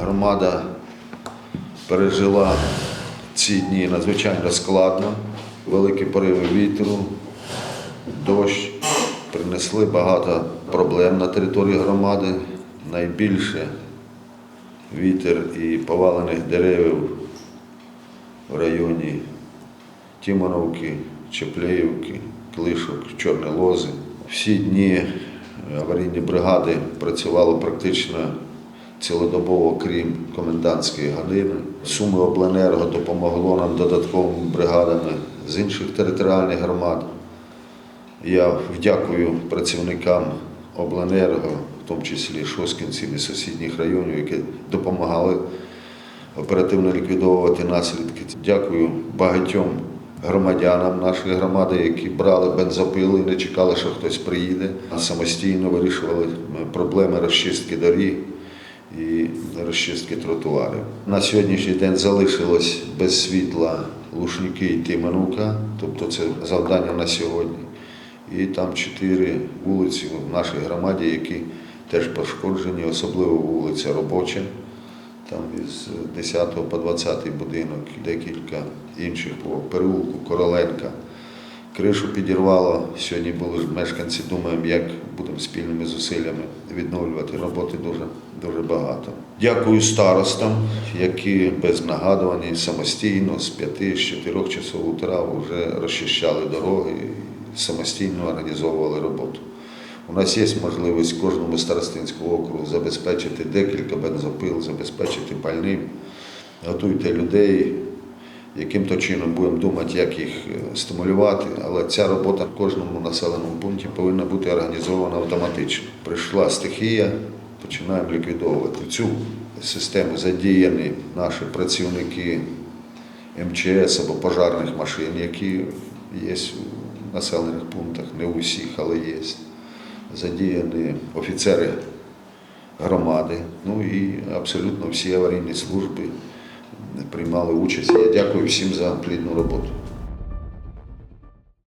Громада пережила ці дні надзвичайно складно. Великі пориви вітру, дощ принесли багато проблем на території громади. Найбільше вітер і повалених деревів в районі Тімоновки, Чеплеївки, Клишок, Чорні Лози. Всі дні аварійні бригади працювали практично цілодобово, крім комендантської години. Суми Обленерго допомогло нам додатковими бригадами з інших територіальних громад. Я вдякую працівникам Обленерго, в тому числі Шоскінців і сусідніх районів, які допомагали оперативно ліквідовувати наслідки. Дякую багатьом громадянам нашої громади, які брали бензопили, не чекали, що хтось приїде, а самостійно вирішували проблеми розчистки доріг і розчистки тротуарів. На сьогоднішній день залишилось без світла Лушники і Тиманука, тобто це завдання на сьогодні. І там чотири вулиці в нашій громаді, які теж пошкоджені, особливо вулиця Робоча, там із 10 по 20 будинок, декілька інших по переулку Короленка. Кришу підірвало. Сьогодні були мешканці, думаємо, як будемо спільними зусиллями відновлювати. Роботи дуже, дуже багато. Дякую старостам, які без нагадувань самостійно з 5 з 4 часов утра вже розчищали дороги і самостійно організовували роботу. У нас є можливість кожному старостинському округу забезпечити декілька бензопил, забезпечити пальним. Готуйте людей, яким-то чином будемо думати, як їх е, стимулювати, але ця робота в кожному населеному пункті повинна бути організована автоматично. Прийшла стихія, починаємо ліквідовувати. Цю систему задіяні наші працівники МЧС або пожарних машин, які є в населених пунктах, не у всіх, але є. Задіяні офіцери громади, ну і абсолютно всі аварійні служби приймали участь. Я дякую всім за плідну роботу.